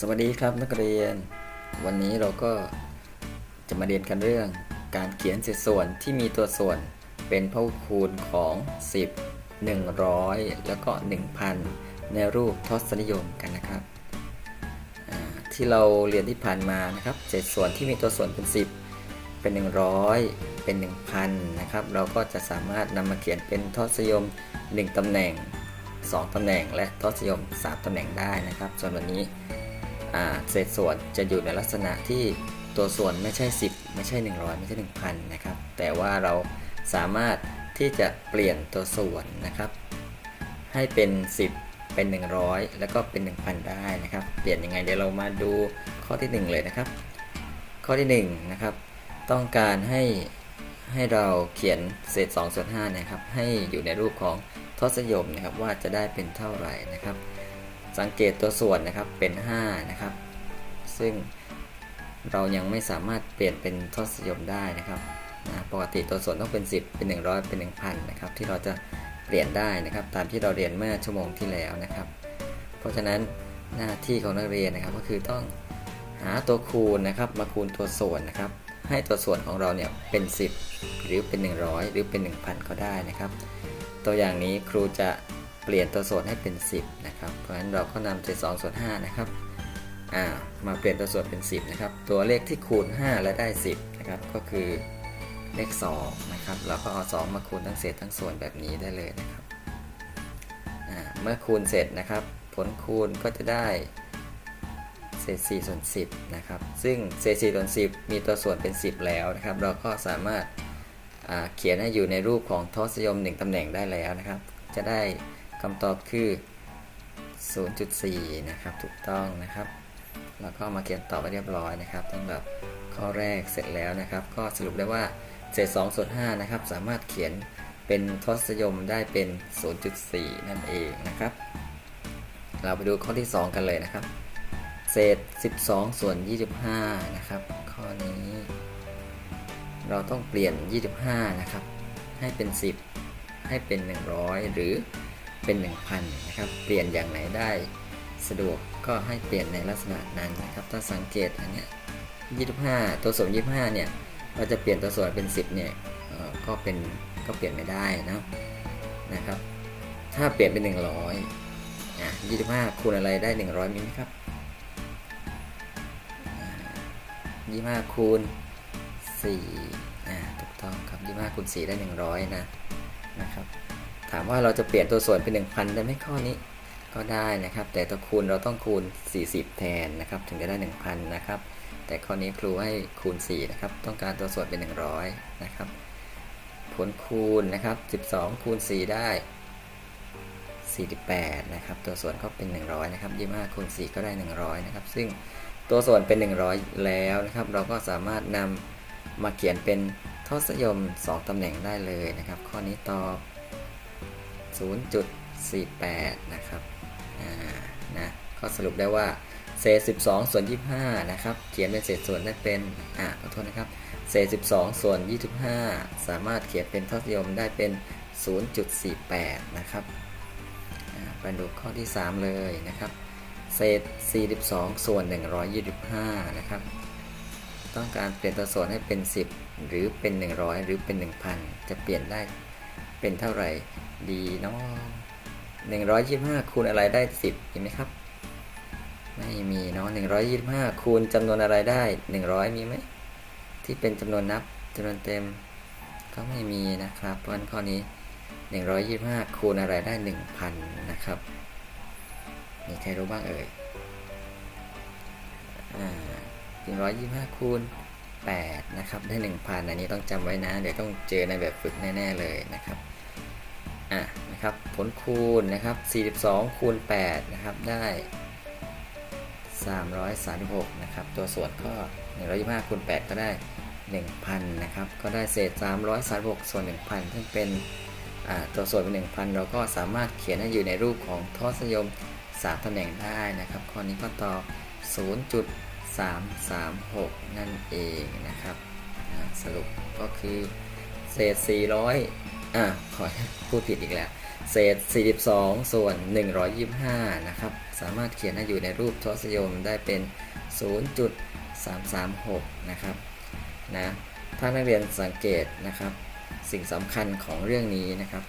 สวัสดีครับนักเรียน วันนี้เราก็จะมาเรียนกันเรื่อง การเขียนเศษส่วนที่มีตัวส่วนเป็นพหุคูณของ 10 100 แล้วก็ 1000 ในรูปทศนิยมกันนะครับ ที่เราเรียนที่ผ่านมานะครับเศษส่วนที่มีตัวส่วนเป็น 10 เป็น 100 เป็น 1000 นะครับ เราก็จะสามารถนำมาเขียนเป็นทศนิยม 1ตำแหน่ง 2ตำแหน่งและทศนิยม 3ตำแหน่งได้นะครับส่วนวันนี้ เศษส่วนจะอยู่ในลักษณะที่ตัวส่วนไม่ใช่ 10 ไม่ใช่ 100 ไม่ใช่ 1000 นะครับ แต่ว่าเราสามารถที่จะเปลี่ยนตัวส่วนนะครับ ให้เป็น 10 เป็น 100 แล้วก็เป็น 1000 ได้นะครับ เปลี่ยนยังไงเดี๋ยวเรามาดูข้อที่ 1 เลยนะครับ ข้อที่1นะครับต้องการให้ให้เราเขียนเศษ2ส่วน5นะครับ ให้อยู่ในรูปของทศนิยมนะครับ ว่าจะได้เป็นเท่าไหร่นะครับ สังเกตตัวส่วนนะครับเป็น 5 นะครับ ซึ่งเรายังไม่สามารถเปลี่ยนเป็นทศนิยมได้นะครับนะปกติตัวส่วนต้องเป็น 10 เป็น 100 เป็น 1000 นะครับ ที่เราจะเปลี่ยนได้นะครับ ตามที่เราเรียนเมื่อชั่วโมงที่แล้วนะครับ เพราะฉะนั้นหน้าที่ของนักเรียนนะครับก็คือต้องหาตัวคูณนะครับมาคูณตัวส่วนนะครับ ให้ตัวส่วนของเราเนี่ยเป็น 10 หรือเป็น 100 หรือเป็น 1000 ก็ได้นะครับ ตัวอย่างนี้ครูจะ ปลี่ยนตัวส่วนให้เป็น 10 นะครับ เพราะฉะนั้นเราก็นำเศษ2ส่วน5นะครับมาเปลี่ยนตัวส่วนเป็น 10 นะครับ ตัวเลขที่คูณ 5 และได้ 10 นะครับ ก็คือเลข2นะครับ เราก็เอา 2 มาคูณทั้งเศษทั้งส่วนแบบนี้ได้เลยนะครับ เมื่อคูณเสร็จนะครับ ผลคูณก็จะได้เศษ4ส่วน10 นะครับ ซึ่งเศษ4ส่วน10 มีตัวส่วนเป็น 10 แล้วนะครับ เราก็สามารถเขียนให้อยู่ในรูปของทศนิยม 1ตำแหน่งได้แล้วนะครับ จะได้ คำตอบคือ 0.4 นะครับ ถูกต้องนะครับ แล้วก็มาเขียนตอบไปเรียบร้อยนะครับสำหรับข้อแรกเสร็จแล้วนะครับ ก็สรุปได้ว่าเศษ2ส่วน5นะครับ สามารถเขียนเป็นทศนิยมได้เป็น 0.4 นั่นเองนะครับ เราไปดูข้อที่ 2 กันเลยนะครับ เศษ 12 ส่วน 25 นะครับ ข้อนี้ เราต้องเปลี่ยน 25 นะครับ ให้เป็น 10 ให้เป็น 100 หรือ เป็น 1,000 นะครับ เปลี่ยนอย่างไหนได้สะดวกก็ให้เปลี่ยนในลักษณะนั้นนะครับ ถ้าสังเกตอันเนี้ย25 ตัวส่วน25 เนี่ย เราจะเปลี่ยนตัวส่วนเป็น 10 เนี่ยก็เป็นก็เปลี่ยนไม่ได้นะนะครับ ถ้าเปลี่ยนเป็น 100อะ25 คูณอะไรได้ 100มีไหมครับอ่า25คูณ4อ่าถูกต้องครับ25คูณ4ได้ 100 นะนะครับ ถามว่าเราจะเปลี่ยนตัวส่วนเป็น 1,000 ได้ไหมข้อนี้ก็ได้นะครับ แต่ตัวคูณเราต้องคูณ 40 แทนนะครับ ถึงจะได้ 1,000 นะครับ แต่ข้อนี้ครูให้คูณ 4 นะครับ ต้องการตัวส่วนเป็น 100 นะครับ ผลคูณนะครับ 12 คูณ 4 ได้ 48 นะครับ ตัวส่วนก็เป็น 100 นะครับ 25 คูณ 4 ก็ได้ 100 นะครับ ซึ่งตัวส่วนเป็น 100 แล้วนะครับ เราก็สามารถนำมาเขียนเป็นทศนิยม 2ตำแหน่งได้เลยนะครับ ข้อนี้ตอบ 0.48 นะครับนะก็สรุปได้ว่าเศษ 12 ส่วน 25 นะครับ เขียนเป็นเศษส่วนได้เป็นอ่าขอโทษนะครับ เศษ 12 ส่วน 25 สามารถเขียนเป็นทศนิยมได้เป็น 0.48 นะครับไปดูข้อที่ 3 เลยนะครับ เศษ 42 ส่วน 125 นะครับ ต้องการเปลี่ยนตัวส่วนให้เป็น 10 หรือเป็น 100 หรือเป็น 1000 จะเปลี่ยนได้ เป็นเท่าไหร่ดีเนาะ125คูณอะไรได้10เห็นไหมครับ ไม่มีเนาะ125คูณจำนวนอะไรได้100มีไหมที่เป็นจำนวนนับจำนวนเต็ม ก็ไม่มีนะครับ เพราะฉะนั้นข้อนี้125คูณอะไรได้1,000นะครับมีใครรู้บ้างเอ่ยอ่า125คูณ8นะครับได้1,000อันนี้ต้องจำไว้นะ เดี๋ยวต้องเจอในแบบฝึกแน่ ๆ เลยนะครับ อะนะครับผลคูณนะครับ 42 คูณ 8 นะครับ ได้ 336 นะครับ ตัวส่วนก็ 125 คูณ 8 ก็ได้ 1,000 นะครับ ก็ได้เศษ 336 ส่วน 1,000 ซึ่งเป็นอ่าตัวส่วนเป็น 1,000 เราก็สามารถเขียนให้อยู่ในรูปของทศนิยม 3ตำแหน่งได้นะครับ ข้อนี้ก็ตอบ 0.336 นั่นเองนะครับ สรุปก็คือเศษ 400 อ่าขอพูดผิดอีกแล้ว เศษ 42 ส่วน 125 นะครับ สามารถเขียนให้อยู่ในรูปทศนิยมได้เป็น 0.336 นะครับ นะ ถ้านักเรียนสังเกตนะครับ สิ่งสำคัญของเรื่องนี้นะครับ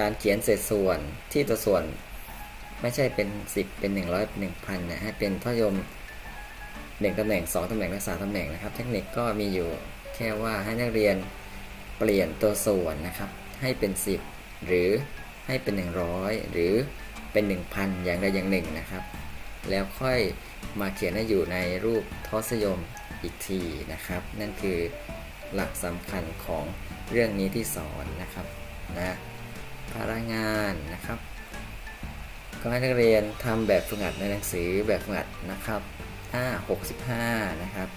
การเขียนเศษส่วนที่ตัวส่วนไม่ใช่เป็น 10 เป็น 100เป็น1,000นะให้เป็นทศนิยม1ตำแหน่ง 2ตำแหน่งและ3ตำแหน่งนะครับ เทคนิคก็มีอยู่แค่ว่าให้นักเรียน ปลี่ยนตัวส่วนนะครับ ให้เป็น 10 หรือให้เป็น 100 หรือเป็น 1,000 อย่างใดอย่างหนึ่งนะครับ แล้วค่อยมาเขียนให้อยู่ในรูปทศยมอีกทีนะครับ นั่นคือหลักสำคัญของเรื่องนี้ที่สอนนะครับนะภาระงานนะครับ ก็ให้นักเรียนทำแบบฝึกหัดในหนังสือแบบฝึกหัดนะครับหน้า65 นะครับ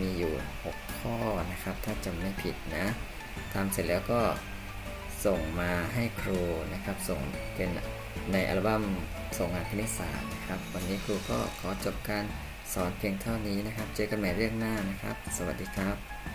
มีอยู่ 6 ข้อนะครับ ถ้าจำไม่ผิดนะ ทำเสร็จแล้วก็ส่งมาให้ครูนะครับ ส่งเป็นในอัลบั้มส่งงานคณิตศาสตร์นะครับ วันนี้ครูก็ขอจบการสอนเพียงเท่านี้นะครับ เจอกันใหม่เรื่องหน้านะครับ สวัสดีครับ